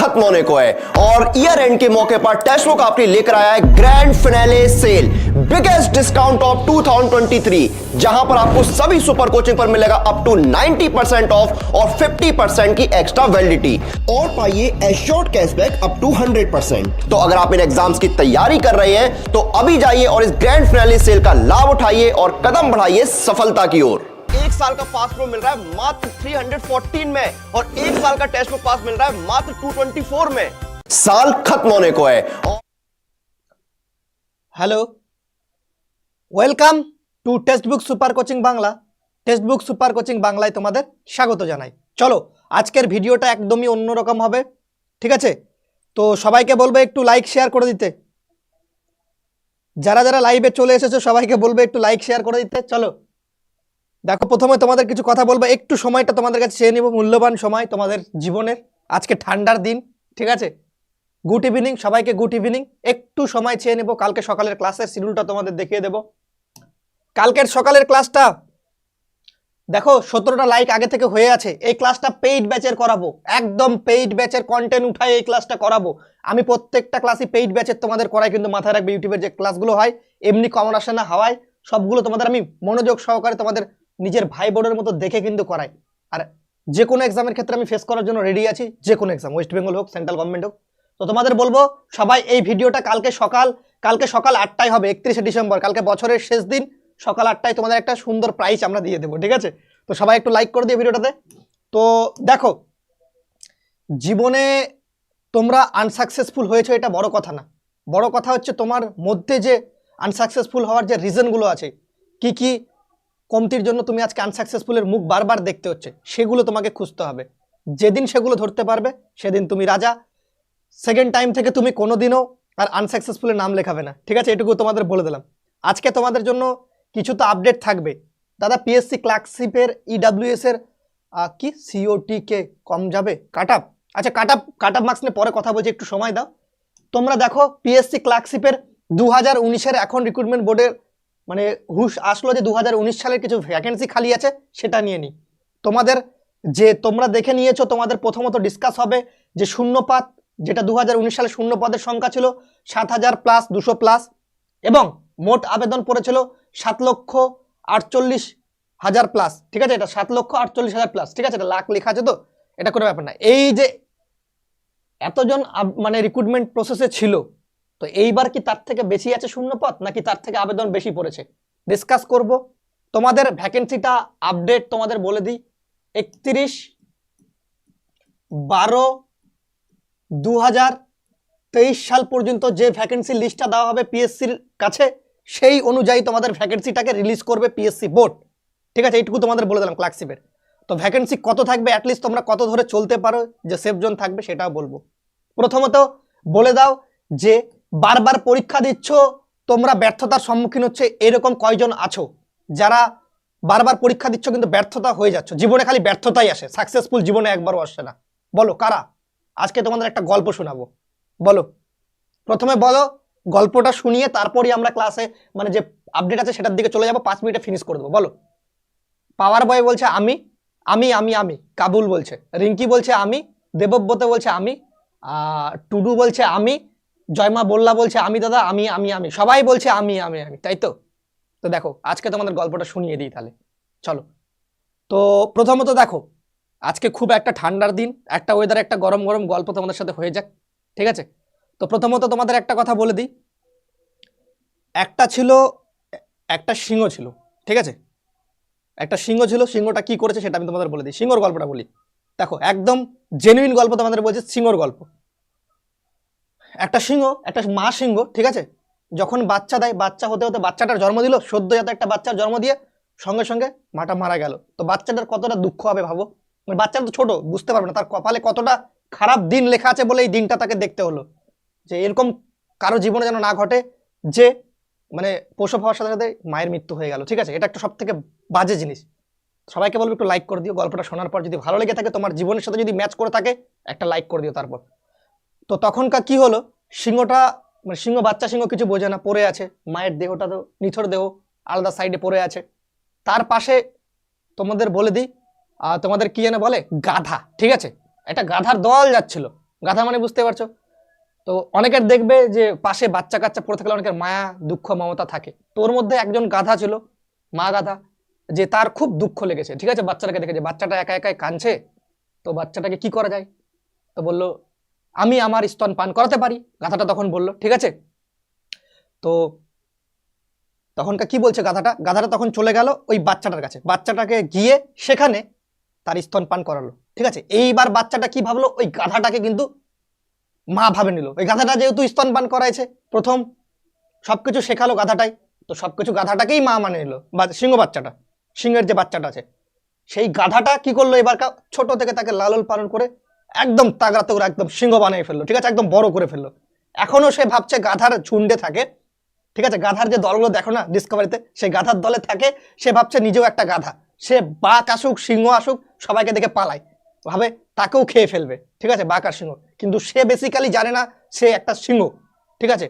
खत्म होने को है। और ईयर एंड के मौके पर टेस्टबुक आपके लिए लेकर आया है grand finale sale biggest discount of 2023 जहाँ पर आपको सभी सुपर कोचिंग पर मिलेगा अप टू 90% ऑफ़ और 50% की एक्स्ट्रा वैलिडिटी और पाइए एश्योर्ड कैशबैक अप टू 100% तो अगर आप इन एग्ज़ाम्स की तैयारी कर रहे हैं तो अभी जाइए और इस ग्रैंड फिनाले सेल का लाभ उठाइए और कदम बढ़ाइए सफलता की ओर। साल का पास प्रो मिल रहा है मात्र 314 में और एक साल का टेस्ट बुक पास मिल रहा है मात्र 224 में साल खत्म होने को है और hello welcome to textbook super coaching Bangla textbook super coaching বাংলায় তোমাদের স্বাগত জানাই চলো আজকের ভিডিওটা একদমই অন্যরকম হবে ঠিক আছে তো সবাইকে বলবো একটু লাইক শেয়ার করে দিতে যারা যারা লাইভে চলে এসেছো সবাইকে বলবো একটু লাইক শেয়ার করে দিতে চলো দেখো, প্রথমে তোমাদের কিছু কথা বলব। একটু সময়টা তোমাদের কাছে চেয়ে নিব, মূল্যবান সময় তোমাদের জীবনের। আজকে ঠান্ডার দিন, ঠিক আছে? গুড ইভিনিং সবাইকে গুড ইভিনিং একটু সময় চেয়ে নেব, কালকে সকালের ক্লাসের শিডিউলটা তোমাদের দেখিয়ে দেব। কালকের সকালের ক্লাসটা, দেখো, সতেরোটা লাইক আগে থেকে হয়ে আছে। এই ক্লাসটা পেইড ব্যাচের করাবো। একদম পেইড ব্যাচের কন্টেন্ট উঠাই এই ক্লাসটা করাবো। আমি প্রত্যেকটা ক্লাসই পেইড ব্যাচের তোমাদের করাই, কিন্তু মাথায় রাখবে, ইউটিউবের যে ক্লাসগুলো হয়, এমনি কমন আসে না, হাওয়ায়। সবগুলো তোমাদের আমি মনোযোগ সহকারে তোমাদের নিজের ভাই বোনের মতো দেখে কিন্তু করাই। আর যে কোনো এক্সামের ক্ষেত্রে আমি ফেস করার জন্য রেডি আছি, যে কোনো এক্সাম ওয়েস্ট বেঙ্গল হোক সেন্ট্রাল গভর্নমেন্ট হোক। তো তোমাদের বলব, সবাই এই ভিডিওটা কালকে সকাল কালকে সকাল আটটায় হবে, একত্রিশে ডিসেম্বর, কালকে বছরের শেষ দিন, সকাল আটটায় তোমাদের একটা সুন্দর প্রাইস আমরা দিয়ে দেবো, ঠিক আছে? তো সবাই একটু লাইক করে দিও ভিডিওটাতে। তো দেখো, জীবনে তোমরা আনসাকসেসফুল হয়েছো এটা বড় কথা না। বড় কথা হচ্ছে তোমার মধ্যে যে আনসাকসেসফুল হওয়ার যে রিজনগুলো আছে, কি কি কমতির জন্য তুমি আজকে আনসাকসেসফুলের মুখ বারবার দেখতে হচ্ছে সেগুলো তোমাকে খুঁজতে হবে। যেদিন সেগুলো ধরতে পারবে সেদিন তুমি রাজা। সেকেন্ড টাইম থেকে তুমি কোনোদিনও আর আনসাকসেসফুলের নাম লেখাবে না। ঠিক আছে? এটুকু তোমাদের বলে দিলাম। আজকে তোমাদের জন্য কিছু তো আপডেট থাকবে। দাদা পিএসসি ক্লার্কশিপের ইডাব্লিউএস এর আহ, কি? সিওটি কে কম যাবে? কাট আপ আচ্ছা cut off cut off marks নিয়ে পরে কথা বলছি একটু সময় দাও। তোমরা দেখো পিএসসি ক্লার্কশিপের দু হাজার উনিশের এখন রিক্রুটমেন্ট বোর্ডের মানে হুশ আসলো যে দু হাজার উনিশ সালের কিছু ভ্যাকেন্সি খালি আছে, সেটা নিয়ে নিই। তোমাদের যে তোমরা দেখে নিয়েছো, তোমাদের প্রথমত ডিসকাস হবে যে শূন্যপাত, যেটা দু হাজার উনিশ সালে শূন্য পদের সংখ্যা ছিল সাত হাজার প্লাস দুশো প্লাস এবং মোট আবেদন পড়েছিল সাত লক্ষ আটচল্লিশ হাজার প্লাস ঠিক আছে? এটা সাত লক্ষ আটচল্লিশ হাজার প্লাস ঠিক আছে? এটা লাখ লেখা আছে তো? এটা কোনো ব্যাপার না। এই যে এতজন মানে রিক্রুটমেন্ট প্রসেসে ছিল তো এইবার কি তার থেকে বেশি আছে শূন্য পদ নাকি তার থেকে আবেদন বেশি পড়েছে? ডিসকাস করব। তোমাদের ভ্যাকেন্সিটা আপডেট তোমাদের বলে দিই। একত্রিশ বারো দু তেইশ সাল পর্যন্ত যে ভ্যাকেন্সি লিস্টটা দেওয়া হবে পিএসসির কাছে, সেই অনুযায়ী তোমাদের ভ্যাকেন্সিটাকে রিলিজ করবে পিএসসি বোর্ড ঠিক আছে? এইটুকু তোমাদের বলে দিলাম ক্লার্কশিপের তো ভ্যাকেন্সি কত থাকবে? অ্যাটলিস্ট তোমরা কত ধরে চলতে পারো? যে সেফ জোন থাকবে, সেটাও বলব। প্রথমত বলে দাও যে বারবার পরীক্ষা দিচ্ছ, তোমরা ব্যর্থতার সম্মুখীন হচ্ছে এরকম কয়জন আছো? যারা বারবার পরীক্ষা দিচ্ছ কিন্তু ব্যর্থতা হয়ে যাচ্ছ। জীবনে খালি ব্যর্থতাই আসে। সাকসেসফুল জীবনে একবারও আসে না। বলো, কারা? আজকে তোমাদের একটা গল্প শোনাবো। বলো। প্রথমে বলো, গল্পটা শুনিয়ে তারপরই আমরা ক্লাসে মানে যে আপডেট আছে সেটার দিকে চলে যাব, পাঁচ মিনিটে ফিনিশ করে দেবো। বলো। পাওয়ার বয় বলছে, আমি আমি আমি আমি। কাবুল বলছে, রিঙ্কি বলছে, আমি। দেবব্রত বলছে, আমি। টুডু বলছে, আমি। জয়মা বল্লা বলছে, আমি দাদা, আমি আমি আমি। সবাই বলছে, আমি আমি আমি। তাই তো? তো দেখো, আজকে তোমাদের গল্পটা শুনিয়ে দিই তাহলে। চলো। তো প্রথমত দেখো, আজকে খুব একটা ঠান্ডার দিন, একটা ওয়েদারে একটা গরম গরম গল্প তোমাদের সাথে হয়ে যাক, ঠিক আছে? তো প্রথমত তোমাদের একটা কথা বলে দিই। একটা ছিল, একটা সিংহ ছিল, ঠিক আছে? একটা সিংহ ছিল, সিংহটা কি করেছে সেটা আমি তোমাদের বলে দিই। সিংহর গল্পটা বলি। দেখো, একদম জেনুইন গল্প তোমাদের বলছে, সিংহর গল্প। একটা সিংহ, একটা মা সিংহ, ঠিক আছে? যখন বাচ্চা দেয়, বাচ্চা হতে হতে বাচ্চাটার জন্ম দিল, সদ্য যাতে একটা বাচ্চার জন্ম দিয়ে সঙ্গে সঙ্গে মাটা মারা গেল। তো বাচ্চাটার কতটা দুঃখ হবে ভাবো? মানে বাচ্চাটা তো ছোট, বুঝতে পারবে না। তার কপালে কতটা খারাপ দিন লেখা আছে বলে এই দিনটা তাকে দেখতে হলো। যে এরকম কারও জীবনে যেন না ঘটে, যে মানে প্রসব হওয়ার সাথে সাথে মায়ের মৃত্যু হয়ে গেল, ঠিক আছে? এটা একটা সব থেকে বাজে জিনিস। সবাইকে বলব একটু লাইক করে দিও, গল্পটা শোনার পর যদি ভালো লেগে থাকে, তোমার জীবনের সাথে যদি ম্যাচ করে থাকে, একটা লাইক করে দিও তারপর। তো তখনকার কি হলো? সিংহটা মানে সিংহ, বাচ্চা সিংহ কিছু বোঝে না, পড়ে আছে। মায়ের দেহটা তো নিথর দেহ আলাদা সাইডে পড়ে আছে। তার পাশে তোমাদের বলে দিই তোমাদের কি যেন বলে? গাধা, ঠিক আছে? একটা গাধার দল যাচ্ছিল। গাধা মানে বুঝতে পারছ? তো অনেকের দেখবে যে পাশে বাচ্চা কাচ্চা পড়ে থাকলে অনেকের মায়া, দুঃখ, মমতা থাকে। তোর মধ্যে একজন গাধা ছিল, মা গাধা, যে তার খুব দুঃখ লেগেছে। ঠিক আছে? বাচ্চাটাকে দেখেছে বাচ্চাটা একা একাই কাঁদছে, তো বাচ্চাটাকে কি করা যায়? তো বলল আমি আমার স্তন পান করাতে পারি? গাধাটা তখন বলল, ঠিক আছে? তো তখনকার কি বলছে গাধাটা গাধাটা তখন চলে গেল ওই বাচ্চাটার কাছে। বাচ্চাটাকে গিয়ে সেখানে তার স্তন পান করালো। ঠিক আছে? এইবার বাচ্চাটা কি ভাবলো? ওই গাধাটাকে কিন্তু মা ভাবে নিল। ওই গাধাটা যেহেতু স্তন পান করাইছে, প্রথম সবকিছু শেখালো গাধাটাই তো সবকিছু গাধাটাকেই মা মানে নিল, বা সিংহ বাচ্চাটা, সিংহের যে বাচ্চাটা আছে। সেই গাধাটা কি করল এবার ছোট থেকে তাকে লালন পালন করে একদম তাগড়া তোগড়া একদম সিংহ বানিয়ে ফেলল, ঠিক আছে? একদম বড় করে ফেলল। এখনও সে ভাবছে গাধার ঝুন্ডে থাকে, ঠিক আছে? গাধার যে দলগুলো দেখো না ডিসকভারিতে সেই গাধার দলে থাকে, সে ভাবছে নিজেও একটা গাধা। সে বাঘ আসুক, সিংহ আসুক, সবাইকে দেখে পালায়। ভাবে তাকেও খেয়ে ফেলবে, ঠিক আছে? বাঘ আর সিংহ। কিন্তু সে বেসিক্যালি জানে না সে একটা সিংহ, ঠিক আছে?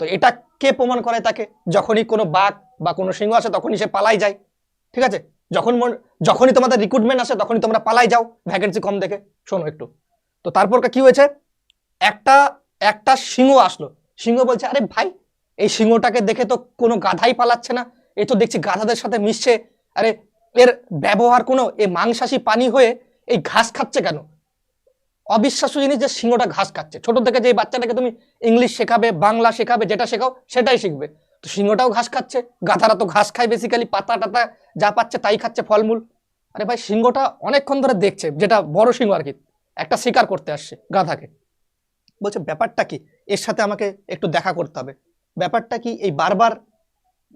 তো এটা কে প্রমাণ করে তাকে? যখনই কোনো বাঘ বা কোনো সিংহ আসে, তখনই সে পালাই যায়, ঠিক আছে? যখন যখনই তোমাদের রিক্রুটমেন্ট আসে, তখনই তোমরা পালাই যাও ভ্যাকেন্সি কম দেখে। শোনো একটু। তো তারপর কি হয়েছে? একটা একটা সিংহ আসলো। সিংহ বলছে, আরে ভাই, এই সিংহটাকে দেখে তো কোনো গাধাই পালাচ্ছে না। এ তো দেখছি গাধাদের সাথে মিশছে। আরে, এর ব্যবহার কোনো, এ মাংসাশী পানি হয়ে এই ঘাস খাচ্ছে কেন? অবিশ্বাস্য জিনিস যে সিংহটা ঘাস খাচ্ছে। ছোট থেকে যে বাচ্চাটাকে তুমি ইংলিশ শেখাবে, বাংলা শেখাবে, যেটা শেখাও, সেটাই শিখবে। তো সিংহটাও ঘাস খাচ্ছে, গাধারা তো ঘাস খায় বেসিক্যালি পাতা টাতা যা পাচ্ছে তাই খাচ্ছে ফলমূল। আরে ভাই, সিংহটা অনেকক্ষণ ধরে দেখছে, যেটা বড় সিংহ আর কি, একটা শিকার করতে আসছে গাধাকে। বলছে, ব্যাপারটা কি? এর সাথে আমাকে একটু দেখা করতে হবে। ব্যাপারটা কি? এই বারবার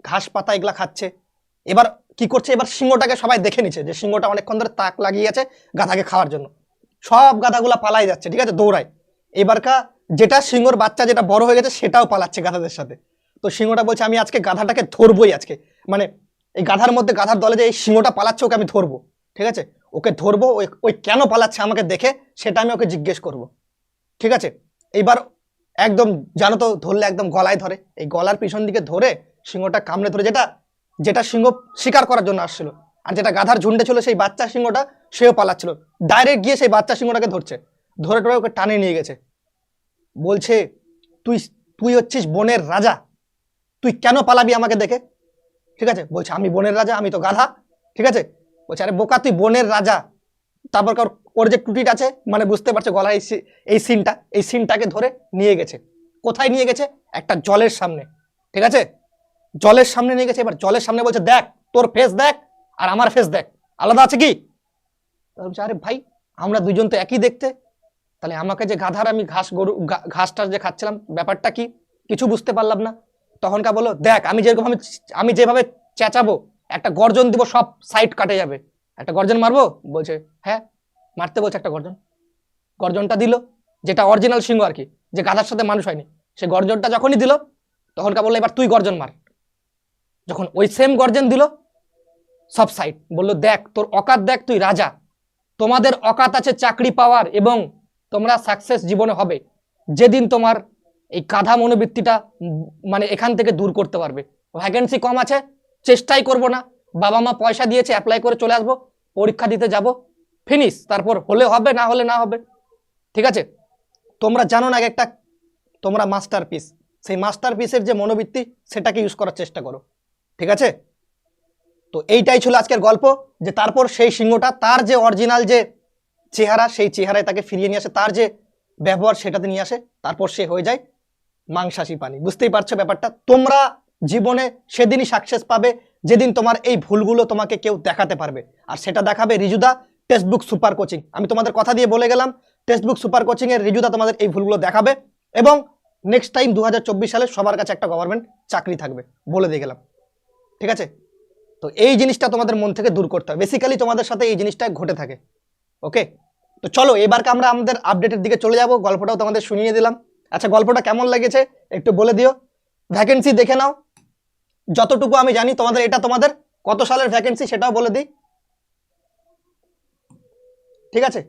ঘাস পাতা এগুলা খাচ্ছে। এবার কি করছে? এবার সিংহটাকে সবাই দেখে নিচ্ছে যে সিংহটা অনেকক্ষণ ধরে তাক লাগিয়ে আছে গাধাকে খাওয়ার জন্য। সব গাধাগুলা পালাই যাচ্ছে, ঠিক আছে? দৌড়ায়। এবারকা যেটা সিংহর বাচ্চা যেটা বড় হয়ে গেছে, সেটাও পালাচ্ছে গাধাদের সাথে। তো সিংহটা বলছে, আমি আজকে গাধাটাকে ধরবই আজকে। মানে এই গাধার মধ্যে গাধার দলে যে এই সিংহটা পালাচ্ছে, ওকে আমি ধরবো, ঠিক আছে? ওকে ধরবো, ওই ওই কেন পালাচ্ছে আমাকে দেখে সেটা আমি ওকে জিজ্ঞেস করব, ঠিক আছে? এইবার একদম জানো তো, ধরলে একদম গলায় ধরে। এই গলার পিছন দিকে ধরে সিংহটা কামড়ে ধরে, যেটা যেটা সিংহ শিকার করার জন্য আসছিল। আর যেটা গাধার ঝুন্ডে ছিল, সেই বাচ্চা সিংহটা সেও পালাচ্ছিল। ডাইরেক্ট গিয়ে সেই বাচ্চা সিংহটাকে ধরছে। ধরে টরে ওকে টানে নিয়ে গেছে। বলছে, তুই তুই হচ্ছিস বনের রাজা। তুই কেন পালাবি আমাকে দেখে? ঠিক আছে? বলছে আমি বনের রাজা আমি তো গাধা। ঠিক আছে? বলছে আরে বোকা তুই বনের রাজা। তারপর ওর- যে টুটিটা আছে মানে বুঝতে পারছে গলায় এই সিনটা এই সিনটাকে ধরে নিয়ে গেছে। কোথায় নিয়ে গেছে? একটা জলের সামনে। ঠিক আছে? জলের সামনে নিয়ে গেছে। এবার জলের সামনে বলছে দেখ তোর ফেস দেখ আর আমার ফেস দেখ। আলাদা আছে কি? বলছে, আরে ভাই আমরা দুজন তো একই দেখতে। তাহলে আমাকে যে গাধার আমি ঘাস গরু ঘা- ঘাসটা যে খাচ্ছিলাম ব্যাপারটা কি? কিছু বুঝতে পারলাম না। তখনকার বলল দেখ, আমি যেরকম আমি আমি যেভাবে চেঁচাবো, একটা গর্জন দিব, সব সাইড কাটে যাবে। একটা গর্জন মারবো? বলছে হ্যাঁ। মারতে বলছে একটা গর্জন। গর্জনটা দিল, যেটা অরিজিনাল সিংহ আর কি, যে গাধার সাথে মানুষ হয়নি। সে গর্জনটা যখনই দিল, তখনকার বলল, এবার তুই গর্জন মার। যখন ওই সেম গর্জন দিল, সব সাইড বলল, দেখ, তোর অকাত দেখ, তুই রাজা। তোমাদের অকাত আছে চাকরি পাওয়ার এবং তোমরা সাকসেস জীবনে হবে। যেদিন তোমার এই কাঁধা মনোবৃত্তিটা মানে এখান থেকে দূর করতে পারবে। ভ্যাকেন্সি কম আছে, চেষ্টাই করব না। বাবা মা পয়সা দিয়েছে অ্যাপ্লাই করে চলে আসব, পরীক্ষা দিতে যাব ফিনিশ তারপর হলে হবে, না হলে না হবে। ঠিক আছে? তোমরা জানো না একটা, তোমরা মাস্টার পিস সেই মাস্টার পিসের যে মনোবৃত্তি, সেটাকে ইউজ করার চেষ্টা করো। ঠিক আছে? তো এইটাই ছিল আজকের গল্প, যে তারপর সেই সিংহটা, তার যে অরিজিনাল যে চেহারা, সেই চেহারায় তাকে ফিরিয়ে নিয়ে আসে, তার যে ব্যবহার, সেটাতে নিয়ে আসে, তারপর সে হয়ে যায়। মাংসাশী পানি। বুঝতেই পারছ ব্যাপারটা? তোমরা জীবনে সেদিনই সাকসেস পাবে, যেদিন তোমার এই ভুলগুলো তোমাকে কেউ দেখাতে পারবে। আর সেটা দেখাবে রিজুদা টেক্সটবুক সুপার কোচিং আমি তোমাদের কথা দিয়ে বলে গেলাম টেক্সটবুক সুপার কোচিং এর রিজুদা তোমাদের এই ভুলগুলো দেখাবে এবং নেক্সট টাইম দু হাজার চব্বিশ সালে সবার কাছে একটা গভর্নমেন্ট চাকরি থাকবে বলে দিয়ে গেলাম। ঠিক আছে? তো এই জিনিসটা তোমাদের মন থেকে দূর করতে হবে। বেসিক্যালি তোমাদের সাথে এই জিনিসটা ঘটে থাকে। ওকে তো চলো, এবারকে আমরা আমাদের আপডেটের দিকে চলে যাব। গল্পটাও তোমাদের শুনিয়ে দিলাম। আচ্ছা গল্পটা কেমন লেগেছে একটু বলে দিও। ভ্যাকেন্সি দেখে নাও। যতটুকু আমি জানি, তোমাদের এটা তোমাদের। কত সালের ভ্যাকেন্সি সেটাও বলে দিই। ঠিক আছে?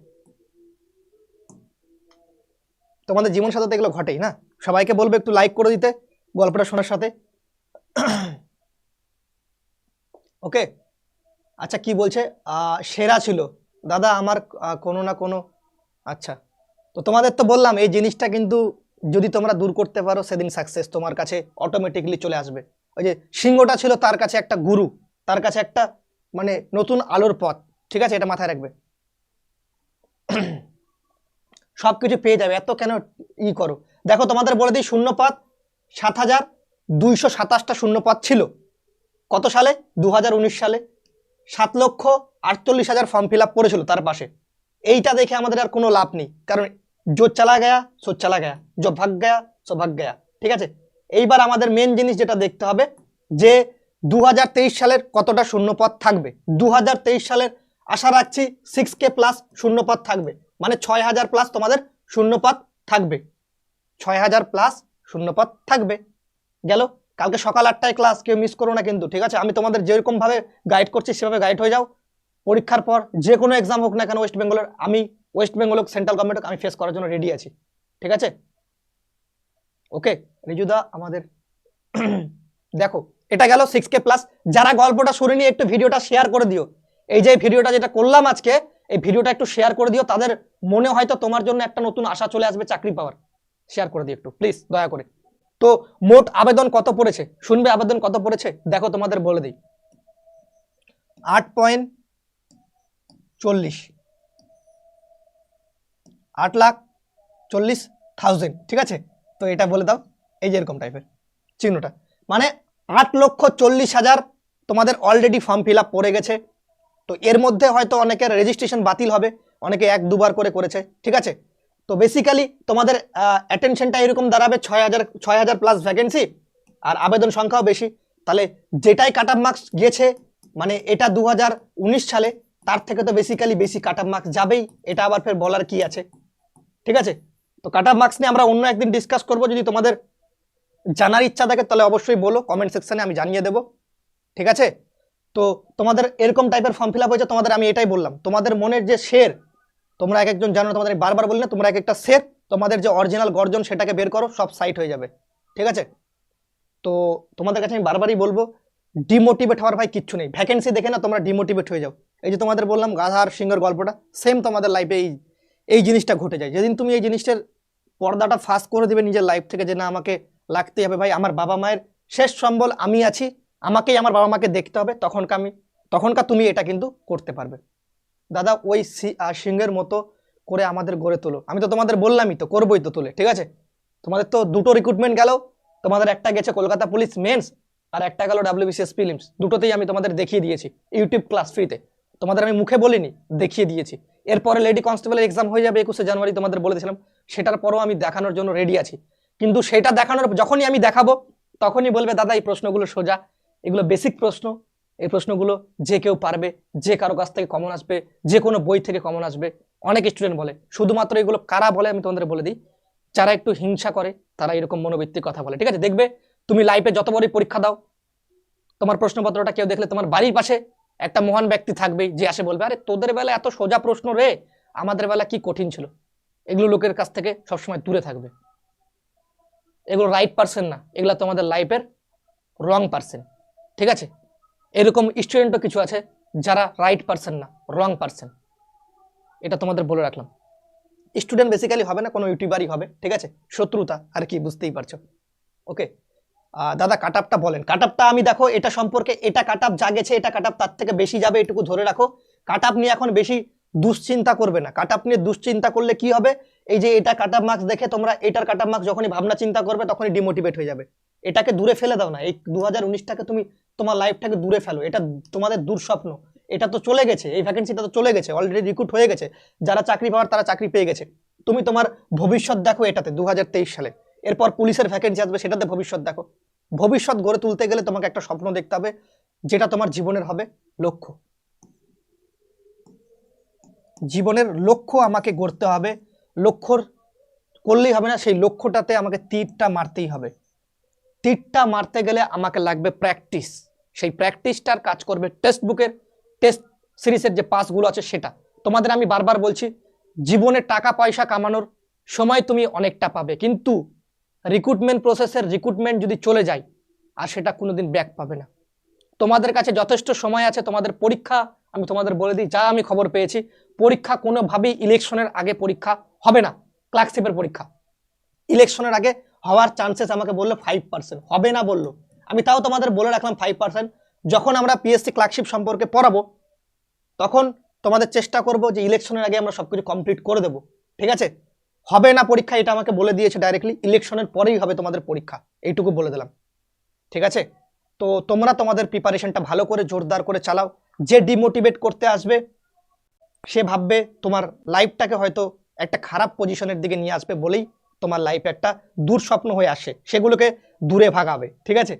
তোমাদের জীবন সাথে এগুলো ঘটেই না? সবাইকে বলবে একটু লাইক করে দিতে গল্পটা শোনার সাথে। ওকে? আচ্ছা কি বলছে? সেরা ছিল। দাদা, আমার কোনো না কোনো আচ্ছা। তো তোমাদের তো বললাম, এই জিনিসটা কিন্তু যদি তোমরা দূর করতে পারো, সেদিন সাকসেস তোমার কাছে অটোমেটিকলি চলে আসবে। ওই যে সিংহটা ছিল তার কাছে একটা গুরু, তার কাছে একটা মানে নতুন আলোর পথ, ঠিক আছে? এটা মাথায় রাখবে। সব কিছু পেয়ে যাবে, এত কেন ই করো? দেখো, তোমাদের বলে দিই শূন্যপাত সাত হাজার দুইশো সাতাশটা শূন্যপাত ছিল। কত সালে? দু হাজার উনিশ সালে। সাত লক্ষ আটচল্লিশ হাজার ফর্ম ফিল আপ করেছিল তার পাশে। এইটা দেখে আমাদের আর কোনো লাভ নেই। কারণ জো চালা গেয়া সো চালা গেয়া জো ভাগ গেয়া সো ভাগ গেয়া ঠিক আছে? এইবার আমাদের মেন জিনিস যেটা দেখতে হবে, যে দু হাজার তেইশ সালের কতটা শূন্যপদ থাকবে? দু সালের আশা রাখছি সিক্স কে প্লাস শূন্যপদ থাকবে। মানে ছয় হাজার প্লাস তোমাদের শূন্যপদ থাকবে। ছয় হাজার প্লাস শূন্যপদ থাকবে। গেল? কালকে সকাল আটটায় ক্লাস কেউ মিস করো না কিন্তু, ঠিক আছে? আমি তোমাদের যেরকম ভাবে গাইড করছি, সেভাবে গাইড হয়ে যাও। পরীক্ষার পর যে কোনো এক্সাম হোক না কেন ওয়েস্ট বেঙ্গলের আমি ওয়েস্ট বেঙ্গল হোক সেন্ট্রাল গভর্নমেন্ট আমি ফেস করার জন্য রেডি আছি। ঠিক আছে? ওকে রিজুদা, আমাদের দেখো, এটা গেল সিক্স কে প্লাস যারা গল্পটা শুনে নিয়ে একটু ভিডিওটা শেয়ার করে দিও। এই যে ভিডিওটা যেটা করলাম আজকে, এই ভিডিওটা একটু শেয়ার করে দিও। তাদের মনে হয়তো তোমার জন্য একটা নতুন আশা চলে আসবে চাকরি পাওয়ার। শেয়ার করে দিও একটু প্লিজ দয়া করে। তো মোট আবেদন কত পড়েছে? শুনবে আবেদন কত পড়েছে? দেখো, তোমাদের বলে দিই। আট পয়েন্ট চল্লিশ। আট লাখ চল্লিশ থাউজেন্ড ঠিক আছে? তো এটা বলে দাও, এই যে এরকম টাইপের চিহ্নটা। মানে আট লক্ষ চল্লিশ হাজার তোমাদের অলরেডি ফর্ম ফিল আপ পড়ে গেছে। তো এর মধ্যে হয়তো অনেকের রেজিস্ট্রেশন বাতিল হবে, অনেকে এক দুবার করে করেছে, ঠিক আছে? তো বেসিক্যালি তোমাদের অ্যাটেনশনটা এরকম দাঁড়াবে ছয় হাজার ছয় হাজার প্লাস ভ্যাকেন্সি আর আবেদন সংখ্যাও বেশি। তাহলে যেটাই কাট মার্কস গিয়েছে মানে এটা দু হাজার উনিশ সালে, তার থেকে তো বেসিক্যালি বেশি কাট মার্কস যাবেই, এটা আবার ফের বলার কি আছে? ঠিক আছে? তো কাট অফ মার্কস নিয়ে আমরা অন্য একদিন ডিসকাস করব। যদি তোমাদের জানার ইচ্ছা থাকে, তাহলে অবশ্যই বলো। কমেন্ট সেকশনে আমি জানিয়ে দেবো। ঠিক আছে? তো তোমাদের এরকম টাইপের ফর্ম ফিল হয়েছে, তোমাদের আমি এটাই বললাম। তোমাদের মনের যে শের তোমরা এক একজন জানো, তোমাদের বারবার বলি না, তোমরা এক একটা শের তোমাদের যে অরিজিনাল গর্জন সেটাকে বের করো, সব সাইট হয়ে যাবে। ঠিক আছে? তো তোমাদের কাছে আমি বারবারই বলব ডিমোটিভেট হওয়ার ভাই কিচ্ছু নেই। ভ্যাকেন্সি দেখে না তোমরা ডিমোটিভেট হয়ে যাও। এই যে তোমাদের বললাম, গাধার সিংহের গল্পটা সেম তোমাদের লাইফে এই এই জিনিসটা ঘটে যায়। যেদিন তুমি এই জিনিসটার পর্দাটা ফাঁস করে দেবে নিজের লাইফ থেকে যে, না, আমাকে লাগতেই হবে ভাই, আমার বাবা মায়ের শেষ সম্বল আমি আছি, আমাকেই আমার বাবা মাকে দেখতে হবে, তখনকার আমি, তখনকার তুমি এটা কিন্তু করতে পারবে। দাদা, ওই সিংহের মতো করে আমাদের গড়ে তোলো। আমি তো তোমাদের বললামই তো, করবোই তো তুলে, ঠিক আছে? তোমাদের তো দুটো রিক্রুটমেন্ট গেল, তোমাদের একটা গেছে কলকাতা পুলিশ মেন্স আর একটা গেল ডাব্লিউবিসিএস প্রিলিমস দুটোতেই আমি তোমাদের দেখিয়ে দিয়েছি ইউটিউব ক্লাস ফ্রিতে তোমাদের আমি মুখে বলিনি, দেখিয়ে দিয়েছি। এরপরে লেডি কনস্টেবলের এক্সাম হয়ে যাবে একুশে জানুয়ারি তোমাদের বলে দিয়েছিলাম, সেটার পরও আমি দেখানোর জন্য রেডি আছি। কিন্তু সেটা দেখানোর, যখনই আমি দেখাবো, তখনই বলবে, দাদা, এই প্রশ্নগুলো সোজা। এগুলো বেসিক প্রশ্ন। এই প্রশ্নগুলো যে কেউ পারবে, যে কারও কাছ থেকে কমন আসবে, যে কোনো বই থেকে কমন আসবে। অনেক স্টুডেন্ট বলে। শুধুমাত্র এগুলো কারা বলে আমি তোমাদের বলে দিই। যারা একটু হিংসা করে, তারা এরকম মনোবৃত্তির কথা বলে। ঠিক আছে? দেখবে, তুমি লাইফে যত বড়ই পরীক্ষা দাও, তোমার প্রশ্নপত্রটা কেউ দেখলে তোমার বাড়ির পাশে একটা মহান ব্যক্তি থাকবেই যে আসে বলবে, আরে তোদের বেলা এত সোজা প্রশ্ন রে, আমাদের বেলা কি কঠিন ছিল? এগুলো লোকের কাছ থেকে সবসময় দূরে থাকবে। এগুলো রাইট পার্সন না, এগুলো তোমাদের লাইফের রং পার্সন ঠিক আছে? এরকম স্টুডেন্টও কিছু আছে যারা রাইট পার্সন না রং পার্সন এটা তোমাদের বলে রাখলাম। স্টুডেন্ট বেসিক্যালি হবে না, কোনো ইউটিউবারই হবে। ঠিক আছে? শত্রুতা, আর কি বুঝতেই পারছ। ওকে দাদা কাট আপটা বলেন। কাট আপটা আমি দেখো, এটা সম্পর্কে এটা কাট আপ যা গেছে এটা কাট আপ তার থেকে বেশি যাবে, এটুকু ধরে রাখো। কাট আপ নিয়ে এখন বেশি দুশ্চিন্তা করবে না। কাট আপ নিয়ে দুশ্চিন্তা করলে কি হবে? এই যে এটা কাট আপ মার্কস দেখে তোমরা এটার কাট আপ মার্কস যখনই ভাবনা চিন্তা করবে, তখনই ডিমোটিভেট হয়ে যাবে। এটাকে দূরে ফেলে দাও না। এই দু হাজার উনিশটাকে তুমি তোমার লাইফটাকে দূরে ফেলো। এটা তোমাদের দুঃস্বপ্ন। এটা তো চলে গেছে। এই ভ্যাকেন্সিটা তো চলে গেছে। অলরেডি রিক্রুট হয়ে গেছে। যারা চাকরি পাওয়ার, তারা চাকরি পেয়ে গেছে। তুমি তোমার ভবিষ্যৎ দেখো এটাতে দু হাজার তেইশ সালে। এরপর পুলিশের ভ্যাকেন্সি আসবে, সেটাতে ভবিষ্যৎ দেখো। ভবিষ্যৎ গড়ে তুলতে গেলে তোমাকে একটা স্বপ্ন দেখতে হবে, যেটা তোমার জীবনের হবে লক্ষ্য। জীবনের লক্ষ্য আমাকে গড়তে হবে, লক্ষ্যর করলেই হবে না, সেই লক্ষ্যটাতে আমাকে তীরটা মারতেই হবে। তীরটা মারতে গেলে আমাকে লাগবে প্র্যাকটিস সেই প্র্যাকটিসটার কাজ করবে টেক্সট বুকের টেস্ট সিরিজের যে পাসগুলো আছে সেটা। তোমাদের আমি বারবার বলছি, জীবনে টাকা পয়সা কামানোর সময় তুমি অনেকটা পাবে, কিন্তু রিক্রুটমেন্ট প্রসেসের রিক্রুটমেন্ট যদি চলে যায়, আর সেটা কোনোদিন ব্যাক পাবে না। তোমাদের কাছে যথেষ্ট সময় আছে, তোমাদের পরীক্ষা, আমি তোমাদের বলে দিই, যা আমি খবর পেয়েছি, পরীক্ষা কোনোভাবেই ইলেকশনের আগে পরীক্ষা হবে না ক্লার্কশিপের পরীক্ষা। ইলেকশনের আগে হওয়ার চান্সেস আমাকে বলল ফাইভ পার্সেন্ট হবে না বলল। আমি তাও তোমাদের বলে রাখলাম ফাইভ পার্সেন্ট যখন আমরা পিএসসি ক্লার্কশিপ সম্পর্কে পড়াবো, তখন তোমাদের চেষ্টা করব যে ইলেকশনের আগে আমরা সবকিছু কমপ্লিট করে দেবো। ঠিক আছে? হবে না পরীক্ষা, এটা আমাকে বলে দিয়েছে ডাইরেক্টলি ইলেকশনের পরেই হবে তোমাদের পরীক্ষা, এইটুকু বলে দিলাম। ঠিক আছে? তো তোমরা তোমাদের প্রিপারেশনটা ভালো করে, জোরদার করে চালাও। যে ডিমোটিভেট করতে আসবে, সে ভাববে তোমার লাইফটাকে হয়তো একটা খারাপ পজিশনের দিকে নিয়ে আসবে বলেই তোমার লাইফে একটা দুঃস্বপ্ন হয়ে আসে, সেগুলোকে দূরে ভাগাবে। ঠিক আছে?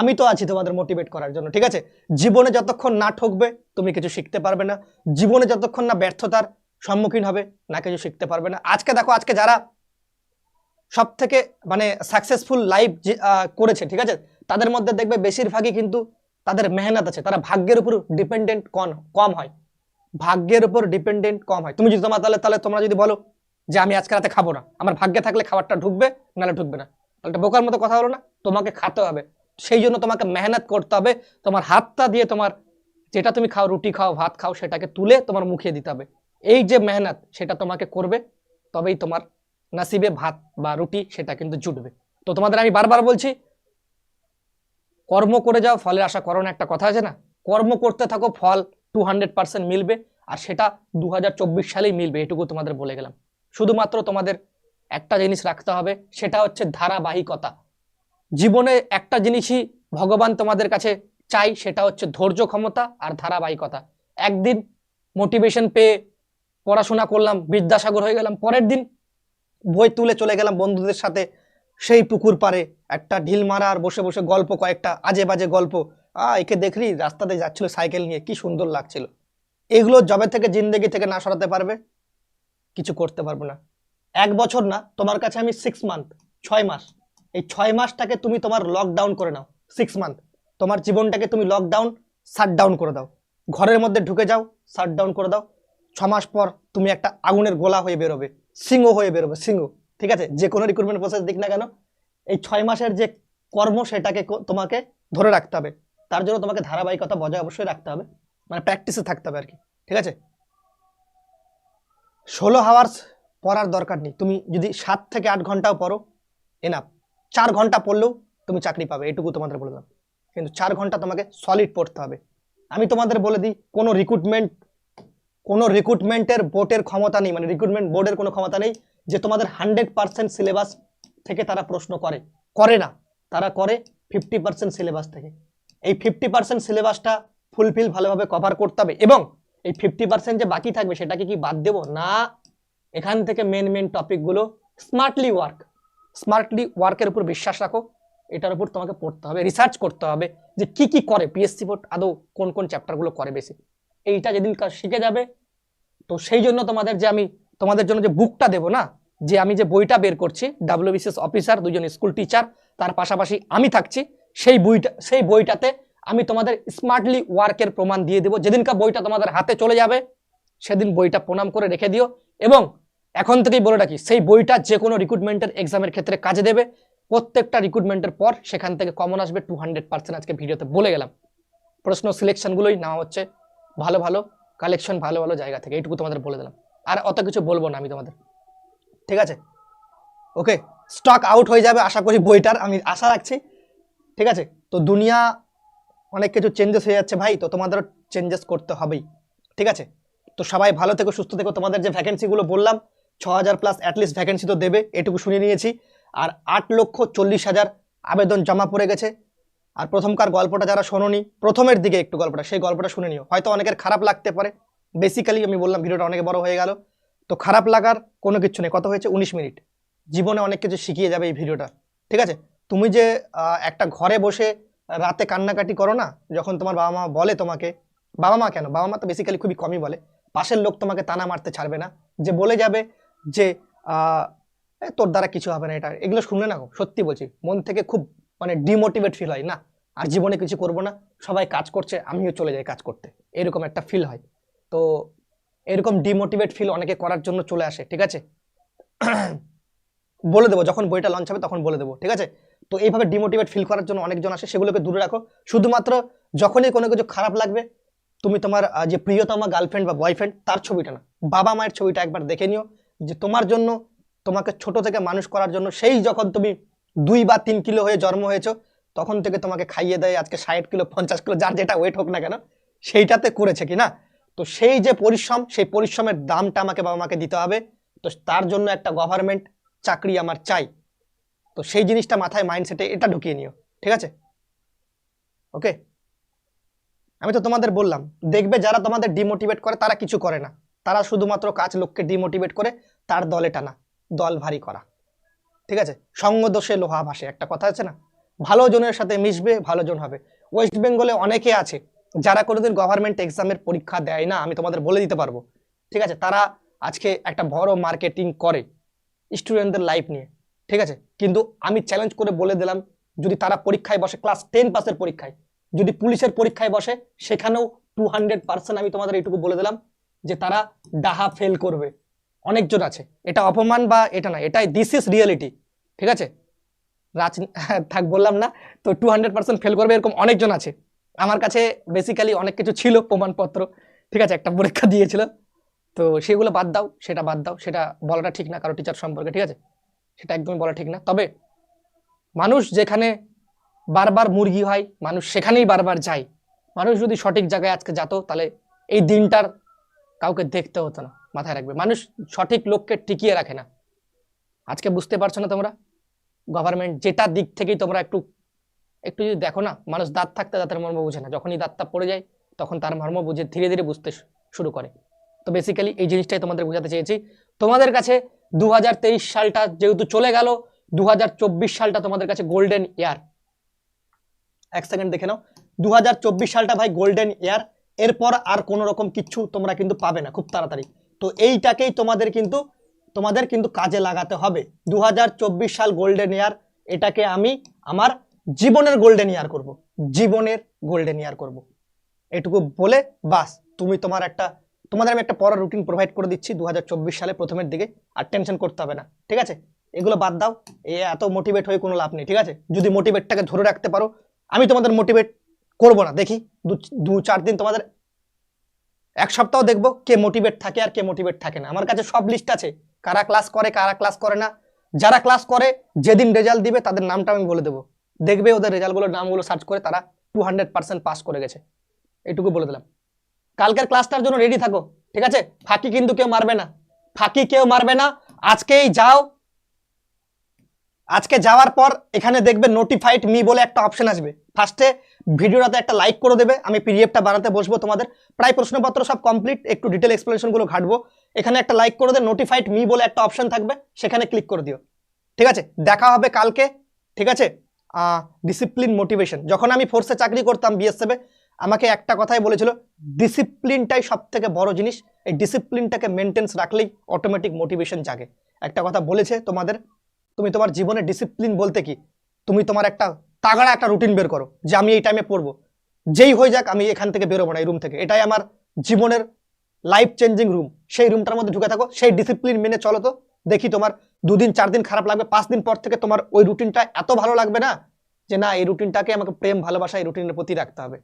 আমি তো আছি তোমাদের মোটিভেট করার জন্য, ঠিক আছে? জীবনে যতক্ষণ না ঠকবে, তুমি কিছু শিখতে পারবে না। জীবনে যতক্ষণ না ব্যর্থতার সম্মুখীন হবে, না কিছু শিখতে পারবে না। আজকে দেখো, আজকে যারা সব থেকে মানে সাকসেসফুল লাইফ করেছে, ঠিক আছে? তাদের মধ্যে দেখবে বেশিরভাগই কিন্তু তাদের মেহনত আছে। তারা ভাগ্যের উপর ডিপেন্ডেন্ট কম কম হয়। ভাগ্যের উপর ডিপেন্ডেন্ট কম হয়। তুমি যদি তোমার, তাহলে তাহলে তোমরা যদি বলো যে আমি আজকে রাতে খাব না, আমার ভাগ্যে থাকলে খাবারটা ঢুকবে, নাহলে ঢুকবে না। তাহলে বোকার মতো কথা হলো না, তোমাকে খাতে হবে। সেই জন্য তোমাকে মেহনত করতে হবে, তোমার হাতটা দিয়ে তোমার যেটা তুমি খাও, রুটি খাও, ভাত খাও, সেটাকে তুলে তোমার মুখে দিতে হবে। এই যে মেহনত, সেটা তোমাকে করবে, তবেই তোমার নাসিবে ভাত বা রুটি সেটা কিন্তু জুটবে। তো তোমাদের আমি বারবার বলছি, কর্ম করে যাও, ফলের আশা করো না, একটা কথা আছে না? কর্ম করতে থাকো, ফল টু হান্ড্রেড পার্সেন্ট মিলবে, আর সেটা দুহাজার চব্বিশ সালেই মিলবে, এটুকু তোমাদের বলে গেলাম। শুধুমাত্র তোমাদের একটা জিনিস রাখতে হবে, সেটা হচ্ছে ধারাবাহিকতা। জীবনে একটা জিনিসই ভগবান তোমাদের কাছে চাই, সেটা হচ্ছে ধৈর্য ক্ষমতা আর ধারাবাহিকতা। একদিন মোটিভেশন পেয়ে পড়াশোনা করলাম, বিদ্যাসাগর হয়ে গেলাম। পরের দিন বই তুলে চলে গেলাম বন্ধুদের সাথে সেই পুকুর পাড়ে। একটা ঢিল মারা আর বসে বসে গল্প, কয়েকটা আজে বাজে গল্প। আ, একে দেখলি রাস্তাতে যাচ্ছিল সাইকেল নিয়ে, কি সুন্দর লাগছিল। এগুলো জবে থেকে জিন্দেগি থেকে না সরাতে পারবে, কিছু করতে পারবে না। এক বছর না, তোমার কাছে আমি সিক্স মান্থ ছয় মাস। এই ছয় মাসটাকে তুমি তোমার লকডাউন করে নাও সিক্স মান্থ তোমার জীবনটাকে তুমি লকডাউন শাট ডাউন করে দাও। ঘরের মধ্যে ঢুকে যাও শাট ডাউন করে দাও। ছ মাস পর তুমি একটা আগুনের গোলা হয়ে বেরোবে, সিংহ হয়ে বেরোবে, সিংহ, ঠিক আছে? যে কোনো রিক্রুটমেন্ট প্রসেস দিক না কেন, এই ছয় মাসের যে কর্ম সেটাকে তোমাকে ধরে রাখতে হবে। তার জন্য তোমাকে ধারাবাহিকতা বজায় অবশ্যই রাখতে হবে মানে প্র্যাকটিসে থাকতে হবে আর কি, ঠিক আছে? ষোলো হাওয়ার্স পড়ার দরকার নেই, তুমি যদি সাত থেকে আট ঘন্টাও পড়ো এনাফ চার ঘণ্টা পড়লেও তুমি চাকরি পাবে, এটুকু তোমাদের বলে দিলাম। কিন্তু চার ঘণ্টা তোমাকে সলিড পড়তে হবে। আমি তোমাদের বলে দিই, কোনো রিক্রুটমেন্ট কোনো রিক্রুটমেন্টের বোর্ডের ক্ষমতা নেই মানে রিক্রুটমেন্ট বোর্ডের কোনো ক্ষমতা নেই যে তোমাদের হান্ড্রেড পার্সেন্ট সিলেবাস থেকে তারা প্রশ্ন করে। করে না। তারা করে ফিফটি পার্সেন্ট সিলেবাস থেকে। এই ফিফটি পার্সেন্ট সিলেবাসটা ফুলফিল ভালোভাবে কভার করতে হবে এবং এই ফিফটি পার্সেন্ট যে বাকি থাকবে সেটাকে কি বাদ দেবো? না। এখান থেকে মেন মেন টপিকগুলো স্মার্টলি ওয়ার্ক স্মার্টলি ওয়ার্কের উপর বিশ্বাস রাখো। এটার উপর তোমাকে পড়তে হবে রিসার্চ করতে হবে যে কি কি করে পিএসসি বোর্ড আদৌ কোন কোন চ্যাপ্টারগুলো করে বেশি। এইটা যেদিন শিখে যাবে, তো সেই জন্য তোমাদের যে আমি, তোমাদের জন্য যে বুকটা দেবো না, যে আমি যে বইটা বের করছি ডাব্লিউবিসিএস অফিসার দুজন স্কুল টিচার তার পাশাপাশি আমি থাকছি, সেই বইটা, সেই বইটাতে আমি তোমাদের স্মার্টলি ওয়ার্কের প্রমাণ দিয়ে দেবো। যেদিনকার বইটা তোমাদের হাতে চলে যাবে, সেদিন বইটা প্রণাম করে রেখে দিও। এবং এখন থেকেই বলে রাখি, সেই বইটা যে কোনো রিক্রুটমেন্টের এক্সামের ক্ষেত্রে কাজে দেবে। প্রত্যেকটা রিক্রুটমেন্টের পর সেখান থেকে কমন আসবে। টু হান্ড্রেড পার্সেন্ট আজকে ভিডিওতে বলে গেলাম। প্রশ্ন সিলেকশনগুলোই নেওয়া হচ্ছে। ভালো ভালো কালেকশন ভালো ভালো জায়গা থেকে, এইটুকু তোমাদের বলে দিলাম। আর অত কিছু বলব না আমি তোমাদের। ঠিক আছে? ওকে স্টক আউট হয়ে যাবে, আশা করি বইটার আমি আশা রাখছি। ঠিক আছে? তো দুনিয়া অনেক কিছু চেঞ্জেস হয়ে যাচ্ছে ভাই, তো তোমাদেরও চেঞ্জেস করতে হবেই। ঠিক আছে? তো সবাই ভালো থেকো, সুস্থ থেকো। তোমাদের যে ভ্যাকেন্সিগুলো বললাম ছ হাজার প্লাস অ্যাটলিস্ট ভ্যাকেন্সি তো দেবে, এটুকু শুনে নিয়েছি। আর আট লক্ষ চল্লিশ হাজার আবেদন জমা পড়ে গেছে। আর প্রথমকার গল্পটা যারা শোনোনি, প্রথমের দিকে একটু গল্পটা, সেই গল্পটা শুনে নিও। হয়তো অনেকের খারাপ লাগতে পারে। বেসিক্যালি আমি বললাম, ভিডিওটা অনেক বড় হয়ে গেল। তো খারাপ লাগার কোনো কিছু নেই। কত হয়েছে উনিশ মিনিট। জীবনে অনেক কিছু শিখিয়ে যাবে এই ভিডিওটা। ঠিক আছে? তুমি যে একটা ঘরে বসে রাতে কান্নাকাটি করো না, যখন তোমার বাবা মা বলে তোমাকে, বাবা মা কেন? বাবা মা তো বেসিক্যালি খুবই কমই বলে। পাশের লোক তোমাকে তানা মারতে ছাড়বে না। যে বলে যাবে যে তোর দ্বারা কিছু হবে না এটা। এগুলো শুনলে না সত্যি বলছি। মন থেকে খুব মানে ডিমোটিভেট ফিল হয়, না? আর জীবনে কিছু করব না, সবাই কাজ করছে, আমিও চলে যাই কাজ করতে। এরকম একটা ফিল হয়। তো এরকম ডিমোটিভেট ফিল অনেকে করার জন্য চলে আসে, ঠিক আছে? বলে দেবো, যখন বইটা লঞ্চ হবে তখন বলে দেবো, ঠিক আছে? তো এইভাবে ডিমোটিভেট ফিল করার জন্য অনেকজন আসে, সেগুলোকে দূরে রাখো। শুধুমাত্র যখনই কোনো কিছু খারাপ লাগবে, তুমি তোমার যে প্রিয়তমা গার্লফ্রেন্ড বা বয়ফ্রেন্ড তার ছবিটা না, বাবা মায়ের ছবিটা একবার দেখে নিও। যে তোমার জন্য, তোমাকে ছোট থেকে মানুষ করার জন্য, সেই যখন তুমি দুই বা তিন কিলো হয়ে জন্ম হয়েছো, তখন থেকে তোমাকে খাইয়ে দেয়, আজকে ষাট কিলো, পঞ্চাশ কিলো, যার যেটা ওয়েট হোক না কেন, সেইটাতে করেছে কি না? তো সেই যে পরিশ্রম, সেই পরিশ্রমের দামটা আমাকে বাবা মাকে দিতে হবে। তো তার জন্য একটা গভর্নমেন্ট চাকরি আমার চাই। তো সেই জিনিসটা মাথায় মাইন্ডসেটে এটা ঢুকিয়ে নিও, ঠিক আছে? ওকে আমি তো তোমাদের বললাম, দেখবে যারা তোমাদের ডিমোটিভেট করে, তারা কিছু করে না। তারা শুধুমাত্র কাজ লোককে ডিমোটিভেট করে, তার দলে টানা, দল ভারী করা। ঠিক আছে? সঙ্গ দোষে লোহা ভাসে, একটা কথা আছে না? ভালো জনের সাথে মিশবে, ভালো জন হবে। ওয়েস্ট বেঙ্গলে অনেকে আছে, যারা কোনোদিন গভর্নমেন্ট এক্সামের পরীক্ষা দেয় না, আমি তোমাদের বলে দিতে পারব। ঠিক আছে? তারা আজকে একটা বড় মার্কেটিং করে স্টুডেন্টদের লাইফ নিয়ে। ঠিক আছে? কিন্তু আমি চ্যালেঞ্জ করে বলে দিলাম, যদি তারা পরীক্ষায় বসে ক্লাস টেন পাসের পরীক্ষায়, যদি পুলিশের পরীক্ষায় বসে, সেখানেও টু হান্ড্রেড পার্সেন্ট আমি তোমাদের এইটুকু বলে দিলাম যে তারা ডাহা ফেল করবে। অনেকজন আছে। এটা অপমান বা এটা না, এটাই দিস ইজ রিয়েলিটি ঠিক আছে? রাজ, থাক, বললাম না। তো টু হান্ড্রেড পার্সেন্ট ফেল করবে এরকম অনেকজন আছে। আমার কাছে বেসিক্যালি অনেক কিছু ছিল, প্রমাণপত্র। ঠিক আছে, একটা পরীক্ষা দিয়েছিল। তো সেগুলো বাদ দাও, সেটা বাদ দাও, সেটা বলাটা ঠিক না কারও টিচার সম্পর্কে, ঠিক আছে? সেটা একদমই বলা ঠিক না। তবে মানুষ যেখানে বারবার মুরগি হয়, মানুষ সেখানেই বারবার যায়। মানুষ যদি সঠিক জায়গায় আজকে যেত, তাহলে এই দিনটার কাউকে দেখতে হতো না, মাথায় রাখবে। মানুষ সঠিক লোককে টিকিয়ে রাখে না। আজকে বুঝতে পারছ না তোমরা? গভর্নমেন্ট যেটা দিক থেকেই তোমরা একটু একটু যদি দেখো না, মানুষ দাঁত থাকতে দাঁতের মর্ম বুঝে না। যখনই দাঁতটা পড়ে যায়, তখন তার মর্ম বুঝে ধীরে ধীরে বুঝতে শুরু করে। তো বেসিক্যালি এই জিনিসটাই তোমাদের বোঝাতে চেয়েছি। তোমাদের কাছে দু সালটা যেহেতু চলে গেল দু হাজার চব্বিশ সালটা তোমাদের কাছে গোল্ডেন ইয়ার এক সেকেন্ড দেখে নাও। দু হাজার চব্বিশ সালটা ভাই গোল্ডেন ইয়ার এরপর আর কোনো রকম কিচ্ছু তোমরা কিন্তু পাবে না, খুব তাড়াতাড়ি। তো এইটাকেই তোমাদের কিন্তু তোমাদের কিন্তু কাজে লাগাতে হবে। দু হাজার চব্বিশ সাল গোল্ডেন ইয়ার এটাকে আমি আমার জীবনের গোল্ডেন ইয়ার করব। জীবনের গোল্ডেন ইয়ার করব। এটুকু বলে বাস, তুমি তোমার একটা, তোমাদের আমি একটা পড়ার রুটিন প্রোভাইড করে দিচ্ছি। দুহাজার চব্বিশ সালে প্রথমের দিকে আর টেনশন করতে হবে না, ঠিক আছে? এগুলো বাদ দাও, এ এত মোটিভেট হয়ে কোনো লাভ নেই, ঠিক আছে? যদি মোটিভেটটাকে ধরে রাখতে পারো, আমি তোমাদের মোটিভেট করব না। দেখি, দু দু চার দিন তোমাদের, এক সপ্তাহ দেখব কে মোটিভেট থাকে আর কে মোটিভেট থাকে না। আমার কাছে সব লিস্ট আছে। কারা ক্লাস করে, কারা ক্লাস করে না। যারা ক্লাস করে, যেদিন রেজাল্ট দিবে, তাদের নামটা আমি বলে দেবো। দেখবে ওদের রেজাল্টগুলোর নামগুলো সার্চ করে তারা টু হান্ড্রেড পাস করে গেছে। এইটুকু বলে দিলাম। কালকের ক্লাসটার জন্য রেডি থাকো, ঠিক আছে? ফাঁকি কিন্তু কেউ মারবে না। ফাঁকি কেউ মারবে না। আজকেই যাও। আজকে যাওয়ার পর এখানে দেখবে নোটিফাইড মি বলে একটা অপশন আসবে। ফার্স্টে ভিডিওটাতে একটা লাইক করে দেবে, আমি পিডিএফটা বানাতে বসবো তোমাদের। প্রায় প্রশ্নপত্র সব কমপ্লিট একটু ডিটেল এক্সপ্লেনেশনগুলো ঘাটবো। এখানে একটা লাইক করে দেবে নোটিফাইড মি বলে একটা অপশন থাকবে, সেখানে ক্লিক করে দিও। ঠিক আছে? দেখা হবে কালকে, ঠিক আছে? ডিসিপ্লিন মোটিভেশন যখন আমি ফোর্সে চাকরি করতাম বিএসএফে আমাকে একটা কথাই বলেছিল ডিসিপ্লিনটাই সব থেকে বড় জিনিস। এই ডিসিপ্লিনটাকে মেনটেন্স রাখলেই অটোমেটিক মোটিভেশন জাগে। একটা কথা বলেছে তোমাদের, তুমি তোমার জীবনে ডিসিপ্লিন বলতে কি? তুমি তোমার একটা তাগড়া একটা রুটিন বের করো, যে আমি এই টাইমে পড়ব। যেই হয়ে যাক, আমি এখান থেকে বেরোবো না, এই রুম থেকে। এটাই আমার জীবনের লাইফ চেঞ্জিং রুম সেই রুমটার মধ্যে ঢুকে থাকো, সেই ডিসিপ্লিন মেনে চলো তো। দেখি তোমার দুদিন চার দিন খারাপ লাগবে, পাঁচ দিন পর থেকে তোমার ওই রুটিনটা এত ভালো লাগবে না, যে না, এই রুটিনটাকে আমাকে প্রেম, ভালোবাসা, এই রুটিনের প্রতি রাখতে হবে।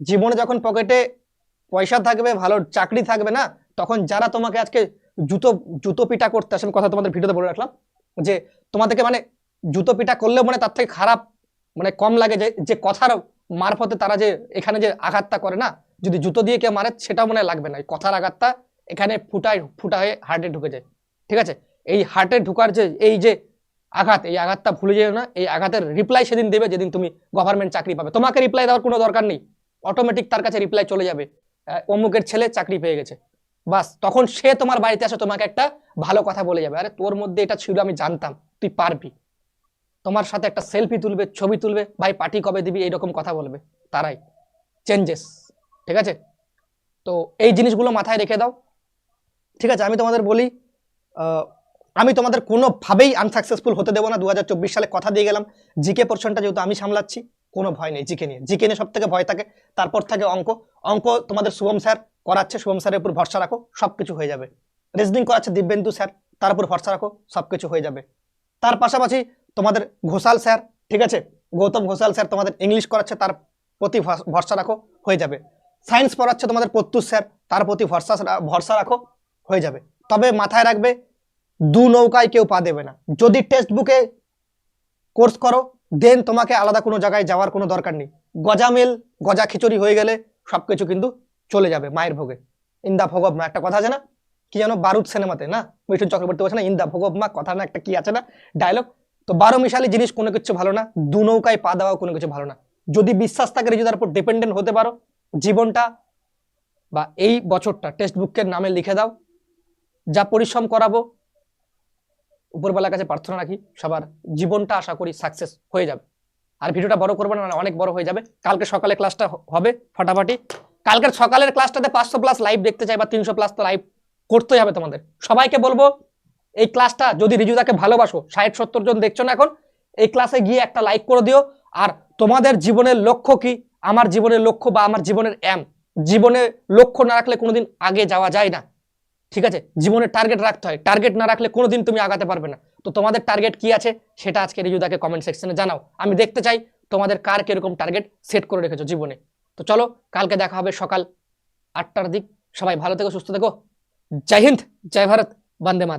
জীবনে যখন পকেটে পয়সা থাকবে, ভালো চাকরি থাকবে না, তখন যারা তোমাকে আজকে জুতো জুতো পিটা করতে আসে কথা তোমাদের ভিডিওতে বলে রাখলাম, যে তোমাদেরকে মানে জুতো পিটা করলেও মানে তার থেকে খারাপ মানে কম লাগে যে যে কথার মারফতে তারা যে এখানে যে আঘাতটা করে না, যদি জুতো দিয়ে কেউ মারে সেটাও মনে লাগবে না। এই কথার আঘাতটা এখানে ফুটায় ফুটা হয়ে হার্টে ঢুকে যায়। ঠিক আছে? এই হার্টে ঢুকার যে, এই যে আঘাত, এই আঘাতটা ভুলে যেও না, এই আঘাতের রিপ্লাই সেদিন দেবে যেদিন তুমি গভর্নমেন্ট চাকরি পাবে। তোমাকে রিপ্লাই দেওয়ার কোনো দরকার নেই। অটোমেটিক তার কাছে রিপ্লাই চলে যাবে। অমুকের ছেলে চাকরি পেয়ে গেছে। বাস, তখন সে তোমার বাড়িতে আসে তোমাকে একটা ভালো কথা বলে যাবে। আরে তোর মধ্যে এটা ছিল, আমি জানতাম। তুই পারবি। তোমার সাথে একটা সেলফি তুলবে, ছবি তুলবে, ভাই পার্টি কবে দিবি, এইরকম কথা বলবে, তারাই। চেঞ্জেস ঠিক আছে? তো এই জিনিসগুলো মাথায় রেখে দাও। ঠিক আছে, আমি তোমাদের বলি আমি তোমাদের কোনোভাবেই আনসাকসেসফুল হতে দেবো না দু হাজার চব্বিশ সালে কথা দিয়ে গেলাম। জিকে পোর্শনটা যেহেতু আমি সামলাচ্ছি, কোনো ভয় নেই জিকে নিয়ে। জিকে নিয়ে সব থেকে ভয় থাকে, তারপর থাকে অঙ্ক। অঙ্ক তোমাদের শুভম স্যার করাচ্ছে, শুভম স্যারের উপর ভরসা রাখো সব কিছু হয়ে যাবে। রিজনিং করাচ্ছে দিব্যেন্দু স্যার, তার উপর ভরসা রাখো সব কিছু হয়ে যাবে। তার পাশাপাশি তোমাদের ঘোষাল স্যার, ঠিক আছে? গৌতম ঘোষাল স্যার তোমাদের ইংলিশ করাচ্ছে, তার প্রতি ভরসা রাখো, হয়ে যাবে। সায়েন্স পড়াচ্ছে তোমাদের প্রত্যুষ স্যার, তার প্রতি ভরসা ভরসা রাখো, হয়ে যাবে। তবে মাথায় রাখবে, দু নৌকায় কেউ পা দেবে না। যদি টেক্সট বুকে কোর্স করো দেন তোমাকে আলাদা কোনো জায়গায় যাওয়ার কোনো দরকার নেই। গজামেল, গজা খিচুড়ি হয়ে গেলে সবকিছু কিন্তু চলে যাবে মায়ের ভোগে। ইন্দা ভোগব মা, একটা কথা আছে না? কি যেন বারুদ সিনেমাতে না? মিঠুন চক্রবর্তী বলছে না, ইন্দা ভোগব মা, কথা না, একটা কি আছে না? ডায়লগ তো বারো মিশালি জিনিস কোনো কিছু ভালো না দু নৌকায় পা দেওয়া কোনো কিছু ভালো না। যদি বিশ্বাস থাকে রিজুদার উপর ডিপেন্ডেন্ট হতে পারো জীবনটা বা এই বছরটা টেক্সট বুকের নামে লিখে দাও যা পরিশ্রম করাবো উপরবেলার কাছে প্রার্থনা রাখি সবার জীবনটা আশা করি সাকসেস হয়ে যাবে। আর ভিডিওটা বড় করব না, অনেক বড় হয়ে যাবে। কালকে সকালে ক্লাসটা হবে ফাটাফাটি। কালকের সকালের ক্লাসটাতে পাঁচশো প্লাস লাইভ দেখতে চাই বা তিনশো প্লাস তো লাইভ করতেই হবে তোমাদের। সবাইকে বলব এই ক্লাসটা যদি রিজুদাকে ভালোবাসো, ষাট, সত্তর জন দেখছ না এখন, এই ক্লাসে গিয়ে একটা লাইক করে দিও। আর তোমাদের জীবনের লক্ষ্য কি? আমার জীবনের লক্ষ্য বা আমার জীবনের এম জীবনের লক্ষ্য না রাখলে কোনোদিন আগে যাওয়া যায় না। ঠিক আছে? জীবনের টার্গেট রাখতে হয়। টার্গেট না রাখলে কোনোদিন তুমি আগাতে পারবে না। তো তোমাদের টার্গেট কি আছে? সেটা আজকে রিজুদাকে কমেন্ট সেকশনে জানাও। আমি দেখতে চাই তোমাদের কার কীরকম টার্গেট সেট করে রেখেছো জীবনে। তো চলো, কালকে দেখা হবে সকাল আটটার দিক। সবাই ভালো থেকো, সুস্থ থেকো। জয় হিন্দ, জয় ভারত, বন্দে মাত